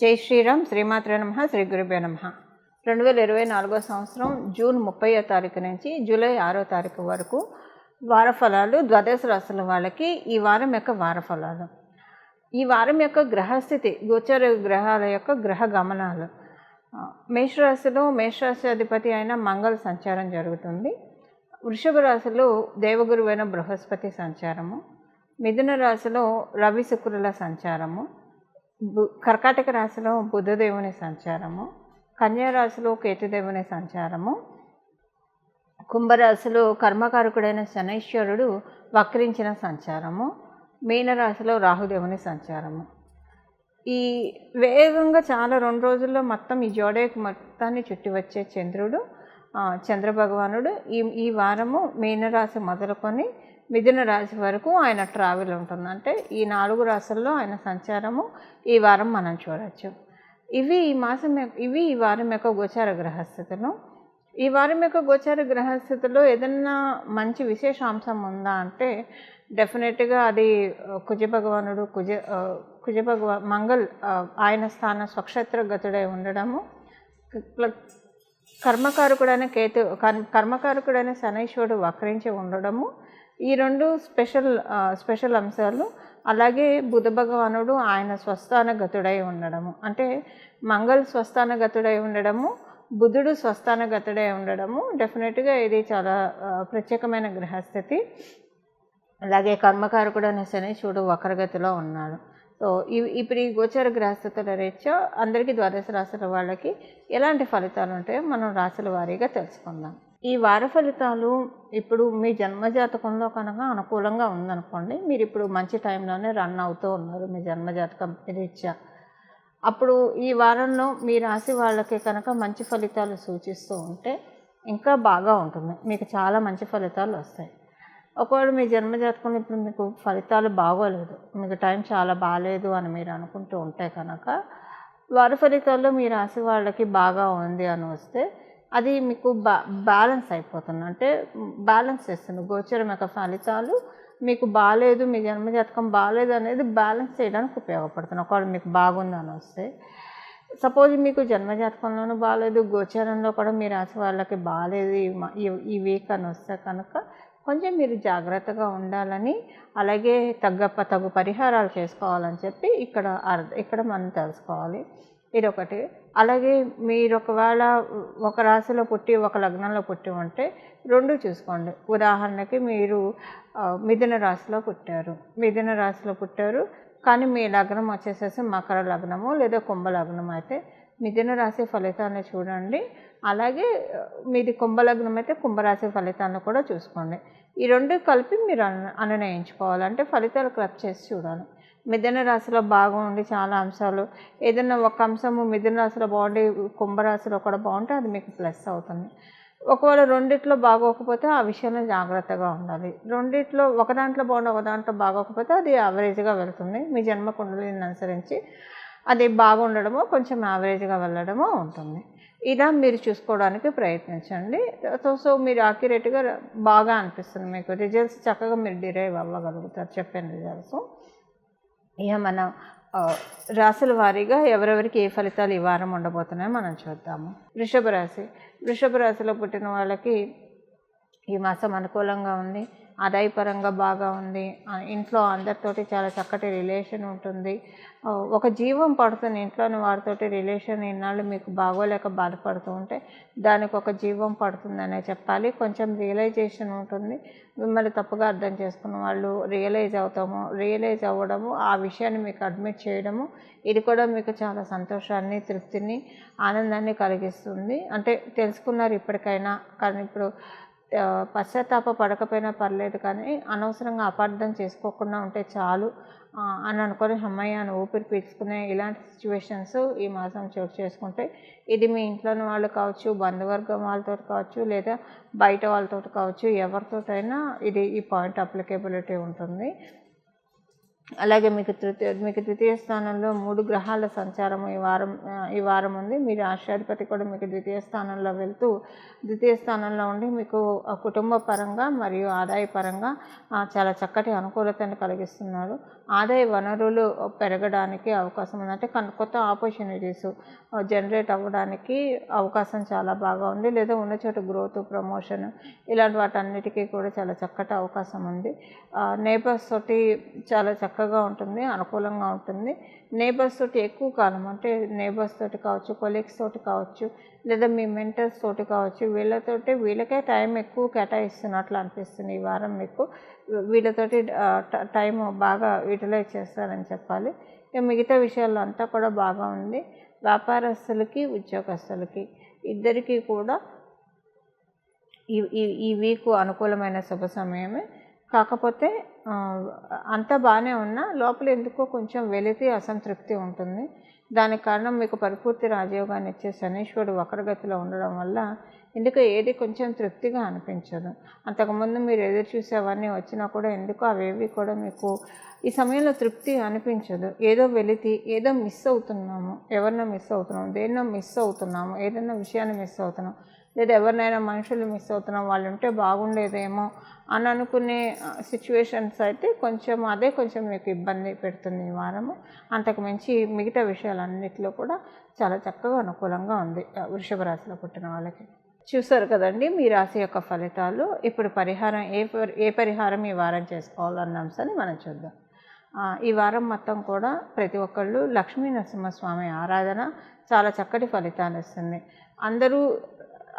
జై శ్రీరామ్ శ్రీమాత్రే నమ శ్రీ గురుభ్యో నమ. రెండు వేల ఇరవై నాలుగో సంవత్సరం జూన్ ముప్పయో తారీఖు నుంచి జూలై ఆరో తారీఖు వరకు వార ఫలాలు ద్వాదశ రాశుల వాళ్ళకి ఈ వారం యొక్క వారఫలాలు. ఈ వారం యొక్క గ్రహస్థితి గోచర గ్రహాల యొక్క గ్రహ గమనాలు. మేషరాశిలో మేషరాశి అధిపతి అయిన మంగళ సంచారం జరుగుతుంది. వృషభ రాశిలో దేవగురువైన బృహస్పతి సంచారము. మిథున రాశిలో రవి శుక్రుల సంచారము. కర్కాటక రాశిలో బుధదేవుని సంచారము కన్యా రాశిలో కేతుదేవుని సంచారము కుంభరాశిలో కర్మకారకుడైన శనైశ్వరుడు వక్రించిన సంచారము మీనరాశిలో రాహుదేవుని సంచారము. ఈ వేగంగా చాలా రెండు రోజుల్లో మొత్తం ఈ జోడేకు మొత్తాన్ని చుట్టి వచ్చే చంద్రుడు చంద్రభగవానుడు. ఈ ఈ వారము మీనరాశి మొదలుకొని మిథున రాశి వరకు ఆయన ట్రావెల్ ఉంటుంది. అంటే ఈ నాలుగు రాశుల్లో ఆయన సంచారము ఈ వారం మనం చూడవచ్చు ఇవి ఈ మాసం ఇవి ఈ వారం యొక్క గోచార గ్రహస్థితులు. ఈ వారం యొక్క గోచార గ్రహస్థితిలో ఏదన్నా మంచి విశేషాంశం ఉందా అంటే డెఫినెట్గా అది కుజ భగవానుడు కుజ కుజ భగవా మంగళ్ ఆయన స్థాన స్వక్షేత్ర గతుడై ఉండడము. కర్మకారకుడైన కేతు కర్మకారకుడైన శనైశ్వరుడు వక్రించి ఉండడము. ఈ రెండు స్పెషల్ స్పెషల్ అంశాలు. అలాగే బుధ భగవానుడు ఆయన స్వస్థాన గతుడై ఉండడము. అంటే మంగళ స్వస్థాన గతుడై ఉండడము బుధుడు స్వస్థాన గతుడై ఉండడము. డెఫినెట్గా ఇది చాలా ప్రత్యేకమైన గ్రహస్థితి. అలాగే కర్మకారకుడైన శనీశ్వరుడు వక్రగతిలో ఉన్నాడు సో ఇవి ఇప్పుడు ఈ గోచర గ్రహస్థితుల రీత్యా అందరికీ ద్వాదశ రాశుల వాళ్ళకి ఎలాంటి ఫలితాలు ఉంటాయో మనం రాశుల వారీగా తెలుసుకుందాం. ఈ వార ఫలితాలు ఇప్పుడు మీ జన్మజాతకంలో కనుక అనుకూలంగా ఉందనుకోండి మీరు ఇప్పుడు మంచి టైంలోనే రన్ అవుతూ ఉన్నారు మీ జన్మజాతకం రీత్యా. అప్పుడు ఈ వారంలో మీ రాశి వాళ్ళకి కనుక మంచి ఫలితాలు సూచిస్తూ ఉంటే ఇంకా బాగా ఉంటుంది. మీకు చాలా మంచి ఫలితాలు వస్తాయి. ఒకవేళ మీ జన్మజాతకంలో ఇప్పుడు మీకు ఫలితాలు బాగోలేదు మీకు టైం చాలా బాగాలేదు అని మీరు అనుకుంటూ ఉంటే కనుక వారి ఫలితాల్లో మీ రాశి వాళ్ళకి బాగా ఉంది అని వస్తే అది మీకు బా బ్యాలెన్స్ అయిపోతుంది. అంటే బ్యాలెన్స్ చేస్తుంది. గోచరం యొక్క ఫలితాలు మీకు బాగాలేదు మీ జన్మజాతకం బాగాలేదు అనేది బ్యాలెన్స్ చేయడానికి ఉపయోగపడుతుంది. ఒకవేళ మీకు బాగుంది అని వస్తే సపోజ్ మీకు జన్మజాతకంలోనూ బాగాలేదు గోచరంలో కూడా మీ రాశి వాళ్ళకి బాగాలేదు ఈ- ఈ వీక్ అని వస్తే కనుక కొంచెం మీరు జాగ్రత్తగా ఉండాలని అలాగే తగ్గ తగు పరిహారాలు చేసుకోవాలని చెప్పి ఇక్కడ ఇక్కడ మనం తెలుసుకోవాలి. ఇది ఒకటి అలాగే మీరు ఒకవేళ ఒక రాశిలో పుట్టి ఒక లగ్నంలో పుట్టి ఉంటే రెండు చూసుకోండి. ఉదాహరణకి మీరు మిథున రాశిలో పుట్టారు. మిథున రాశిలో పుట్టారు. కానీ మీ లగ్నం వచ్చేసేసి మకర లగ్నము లేదా కుంభ లగ్నం అయితే మిథున రాశి ఫలితాన్ని చూడండి. అలాగే మీది కుంభలగ్నం అయితే కుంభరాశి ఫలితాలను కూడా చూసుకోండి. ఈ రెండు కలిపి మీరు అనునయించుకోవాలి. అంటే ఫలితాలు క్లబ్ చేసి చూడాలి. మిథున రాశిలో బాగుండి చాలా అంశాలు. ఏదైనా ఒక అంశము మిథున రాశిలో బాగుండి కుంభరాశిలో కూడా బాగుంటే అది మీకు ప్లస్ అవుతుంది. ఒకవేళ రెండిట్లో బాగోకపోతే ఆ విషయంలో జాగ్రత్తగా ఉండాలి. రెండిట్లో ఒక దాంట్లో బాగుండి ఒక దాంట్లో బాగోకపోతే అది యావరేజ్గా వెళ్తుంది. మీ జన్మ కుండలిని అనుసరించి అది బాగుండడమో కొంచెం యావరేజ్గా వెళ్ళడమో ఉంటుంది. ఇలా మీరు చూసుకోవడానికి ప్రయత్నించండి. సో సో మీరు యాక్యురేట్గా బాగా అనిపిస్తుంది మీకు. రిజల్ట్స్ చక్కగా మీరు డిరైవ్ అవ్వగలుగుతారు చెప్పిన రిజల్ట్స్ ఇక మన రాశుల వారీగా ఎవరెవరికి ఏ ఫలితాలు ఈ వారం ఉండబోతున్నాయో మనం చూద్దాము. వృషభ రాశి. వృషభ రాశిలో పుట్టిన వాళ్ళకి ఈ మాసం అనుకూలంగా ఉంది. ఆదాయపరంగా బాగా ఉంది. ఇంట్లో అందరితోటి చాలా చక్కటి రిలేషన్ ఉంటుంది. ఒక జీవం పడుతుంది ఇంట్లోని వారితోటి రిలేషన్ ఇన్నాళ్ళు మీకు బాగోలేక బాధపడుతూ ఉంటే దానికి ఒక జీవం పడుతుందనే చెప్పాలి. కొంచెం రియలైజేషన్ ఉంటుంది. మిమ్మల్ని తప్పుగా అర్థం చేసుకున్న వాళ్ళు రియలైజ్ అవుతాము. రియలైజ్ అవ్వడము ఆ విషయాన్ని మీకు అడ్మిట్ చేయడము ఇది కూడా మీకు చాలా సంతోషాన్ని తృప్తిని ఆనందాన్ని కలిగిస్తుంది. అంటే తెలుసుకున్నారు ఇప్పటికైనా. కానీ ఇప్పుడు పశ్చాత్తాప పడకపోయినా పర్లేదు కానీ అనవసరంగా అపార్థం చేసుకోకుండా ఉంటే చాలు అని అనుకొని అమ్మాయి అని ఊపిరి పీల్చుకునే ఇలాంటి సిచ్యువేషన్స్ ఈ మాసం చోటు చేసుకుంటే ఇది మీ ఇంట్లోని వాళ్ళు కావచ్చు బంధువర్గం వాళ్ళతో కావచ్చు లేదా బయట వాళ్ళతో కావచ్చు ఎవరితోటైనా ఇది ఈ పాయింట్ అప్లికేబిలిటీ ఉంటుంది. అలాగే మీకు తృతీయ మీకు ద్వితీయ స్థానంలో మూడు గ్రహాల సంచారం ఈ వారం ఈ వారం ఉంది. మీ రాష్ట్రాధిపతి కూడా మీకు ద్వితీయ స్థానంలో వెళ్తూ ద్వితీయ స్థానంలో ఉండి మీకు కుటుంబ పరంగా మరియు ఆదాయ పరంగా చాలా చక్కటి అనుకూలతను కలిగిస్తున్నారు. ఆదాయ వనరులు పెరగడానికి అవకాశం ఉంది. అంటే కొత్త ఆపర్చునిటీస్ జనరేట్ అవ్వడానికి అవకాశం చాలా బాగా ఉంది. లేదా ఉన్న చోట గ్రోత్ ప్రమోషన్ ఇలాంటి వాటన్నిటికీ కూడా చాలా చక్కటి అవకాశం ఉంది. నేబర్స్ తోటి చాలా చక్కగా ఉంటుంది అనుకూలంగా ఉంటుంది. నేబర్స్ తోటి ఎక్కువ కాలం అంటే నేబర్స్ తోటి కావచ్చు కొలీగ్స్ తోటి కావచ్చు లేదా మీ మెంటర్స్ తోటి కావచ్చు వీళ్ళతోటి వీళ్ళకే టైం ఎక్కువ కేటాయిస్తున్నట్లు అనిపిస్తుంది ఈ వారం మీకు. వీళ్ళతోటి ట- టైం బాగా యూటిలైజ్ చేస్తారని చెప్పాలి. ఇక మిగతా విషయాల్లో అంతా కూడా బాగా ఉంది. వ్యాపారస్తులకి ఉద్యోగస్తులకి ఇద్దరికీ కూడా ఈ ఈ వీక్ అనుకూలమైన శుభ సమయమే. కాకపోతే అంతా బాగానే ఉన్నా లోపల ఎందుకో కొంచెం వెలితి అసంతృప్తి ఉంటుంది. దానికి కారణం మీకు పరిపూర్తి రాజయోగాన్ని ఇచ్చే శనీశ్వరుడు వక్రగతిలో ఉండడం వల్ల ఎందుకు ఏది కొంచెం తృప్తిగా అనిపించదు. అంతకుముందు మీరు ఎదురు చూసేవన్నీ వచ్చినా కూడా ఎందుకో అవేవి కూడా మీకు ఈ సమయంలో తృప్తి అనిపించదు. ఏదో వెలితి ఏదో మిస్ అవుతున్నాము. ఎవరినో మిస్ అవుతున్నాము. దేన్నో మిస్ అవుతున్నాము. ఏదైనా విషయాన్ని మిస్ అవుతున్నాం లేదా ఎవరినైనా మనుషులు మిస్ అవుతున్నాం వాళ్ళు ఉంటే బాగుండేదేమో అని అనుకునే సిచ్యువేషన్స్ అయితే కొంచెం అదే కొంచెం మీకు ఇబ్బంది పెడుతుంది ఈ వారము. అంతకు మించి మిగతా విషయాలన్నిటిలో కూడా చాలా చక్కగా అనుకూలంగా ఉంది. వృషభ రాశిలో పుట్టిన వాళ్ళకి. చూసారు కదండి మీ రాశి యొక్క ఫలితాలు. ఇప్పుడు పరిహారం ఏ పరి- ఏ పరిహారం ఈ వారం చేసుకోవాలన్న అంశాన్ని మనం చూద్దాం. ఈ వారం మొత్తం కూడా ప్రతి ఒక్కళ్ళు లక్ష్మీ నరసింహస్వామి ఆరాధన చాలా చక్కటి ఫలితాలు ఇస్తుంది. అందరూ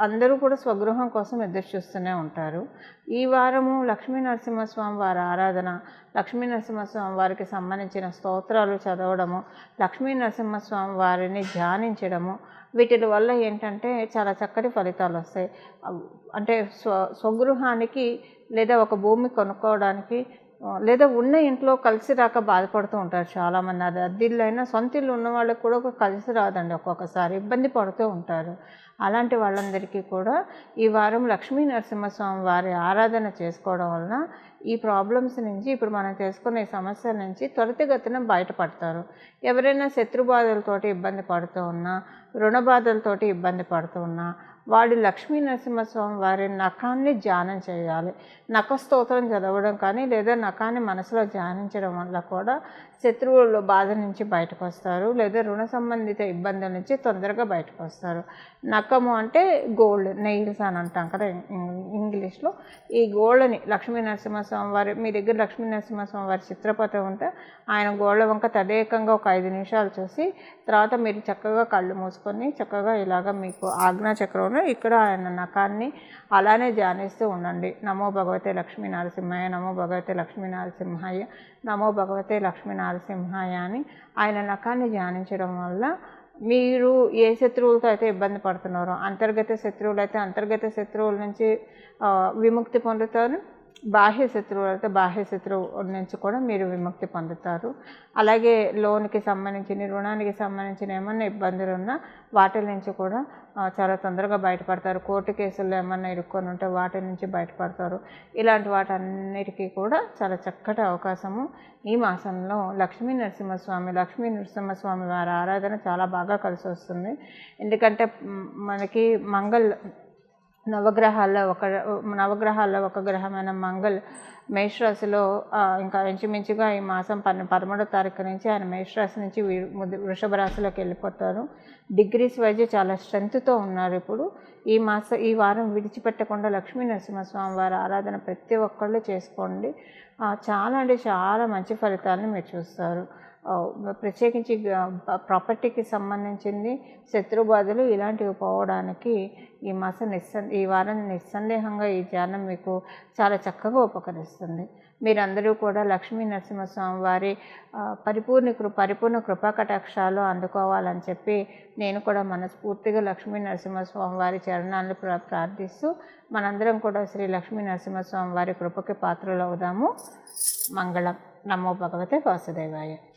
అందరూ కూడా స్వగృహం కోసం ఎదురు చూస్తూనే ఉంటారు. ఈ వారము లక్ష్మీ నరసింహస్వామి వారి ఆరాధన లక్ష్మీ నరసింహస్వామి వారికి సంబంధించిన స్తోత్రాలు చదవడము లక్ష్మీ నరసింహస్వామి వారిని ధ్యానించడము వీటి వల్ల ఏంటంటే చాలా చక్కటి ఫలితాలు వస్తాయి. అంటే స్వ స్వగృహానికి లేదా ఒక భూమి కొనుక్కోవడానికి లేదా ఉన్న ఇంట్లో కలిసి రాక బాధపడుతూ ఉంటారు చాలామంది. అది అద్దిల్లు అయినా సొంత ఇల్లు ఉన్న వాళ్ళకి కూడా ఒక కలిసి రాదండి ఒక్కొక్కసారి. ఇబ్బంది పడుతూ ఉంటారు. అలాంటి వాళ్ళందరికీ కూడా ఈ వారం లక్ష్మీ నరసింహస్వామి వారి ఆరాధన చేసుకోవడం వలన ఈ ప్రాబ్లమ్స్ నుంచి ఇప్పుడు మనం చేసుకునే సమస్యల నుంచి త్వరితగతిన బయటపడతారు. ఎవరైనా శత్రు బాధలతోటి ఇబ్బంది పడుతూ ఉన్నా రుణ బాధలతోటి ఇబ్బంది పడుతూ ఉన్నా వాడి లక్ష్మీ నరసింహస్వామి వారి నఖాన్ని ధ్యానం చేయాలి. నఖ స్తోత్రం చదవడం కానీ లేదా నఖాన్ని మనసులో ధ్యానించడం వల్ల కూడా శత్రువుల బాధ నుంచి బయటకు వస్తారు లేదా రుణ సంబంధిత ఇబ్బందుల నుంచి తొందరగా బయటకు వస్తారు. నఖము అంటే గోల్డ్ నెయిల్స్ అని అంటాం కదా ఇంగ్లీష్లో. ఈ గోల్డ్ని లక్ష్మీ నరసింహస్వామి వారి మీ దగ్గర లక్ష్మీ నరసింహస్వామి వారి చిత్రపటం ఉంటే ఆయన గోళ్ళ వంక తదేకంగా ఒక ఐదు నిమిషాలు చూసి తర్వాత మీరు చక్కగా కళ్ళు మూసుకొని చక్కగా ఇలాగ మీకు ఆజ్ఞా చక్రంలో ఇక్కడ ఆయన నఖాన్ని అలానే ధ్యానిస్తూ ఉండండి. నమో భగవతే లక్ష్మీ నరసింహాయ నమో భగవతే లక్ష్మీ నరసింహాయ నమో భగవతే లక్ష్మీ నరసింహాయ అని ఆయన నఖాన్ని ధ్యానించడం వల్ల మీరు ఏ శత్రువులతో అయితే ఇబ్బంది పడుతున్నారో అంతర్గత శత్రువులు అయితే అంతర్గత శత్రువుల నుంచి విముక్తి పొందుతారు. బాహ్య శత్రువులు అయితే బాహ్య శత్రువు నుంచి కూడా మీరు విముక్తి పొందుతారు. అలాగే లోన్కి సంబంధించిన రుణానికి సంబంధించిన ఏమన్నా ఇబ్బందులు ఉన్నా వాటి నుంచి కూడా చాలా తొందరగా బయటపడతారు. కోర్టు కేసుల్లో ఏమన్నా ఇరుక్కొని ఉంటే వాటి నుంచి బయటపడతారు. ఇలాంటి వాటన్నిటికీ కూడా చాలా చక్కటి అవకాశము ఈ మాసంలో. లక్ష్మీ నరసింహస్వామి లక్ష్మీ నరసింహస్వామి వారి ఆరాధన చాలా బాగా కలిసి వస్తుంది ఎందుకంటే మనకి మంగళ నవగ్రహాల్లో ఒక నవగ్రహాల్లో ఒక గ్రహమైన మంగళ్ మేషరాశిలో ఇంకా ఇంచుమించుగా ఈ మాసం పన్ను పదమూడో తారీఖు నుంచి ఆయన మేషరాశి నుంచి వీ- వృషభ రాశిలోకి వెళ్ళిపోతారు. డిగ్రీస్ వైజ్ చాలా స్ట్రెంగ్త్తో ఉన్నారు ఇప్పుడు. ఈ మాస ఈ వారం విడిచిపెట్టకుండా లక్ష్మీ నరసింహస్వామి వారి ఆరాధన ప్రతి ఒక్కళ్ళు చేసుకోండి. చాలా అంటే చాలా మంచి ఫలితాలను మీరు చూస్తారు. ప్రత్యేకించి ప్రాపర్టీకి సంబంధించింది శత్రు బాధలు ఇలాంటివి పోవడానికి ఈ మాసం నిస్సం ఈ వారం నిస్సందేహంగా ఈ ధ్యానం మీకు చాలా చక్కగా ఉపకరిస్తుంది. మీరందరూ కూడా లక్ష్మీ నరసింహస్వామి వారి పరిపూర్ణ కృ పరిపూర్ణ కృపాకటాక్షాలు అందుకోవాలని చెప్పి నేను కూడా మనస్ఫూర్తిగా లక్ష్మీ నరసింహస్వామి వారి చరణాలను ప్ర ప్రార్థిస్తూ మనందరం కూడా శ్రీ లక్ష్మీ నరసింహస్వామి వారి కృపకి పాత్రలు అవుదాము మంగళం. నమో భగవతే వాసుదేవాయ.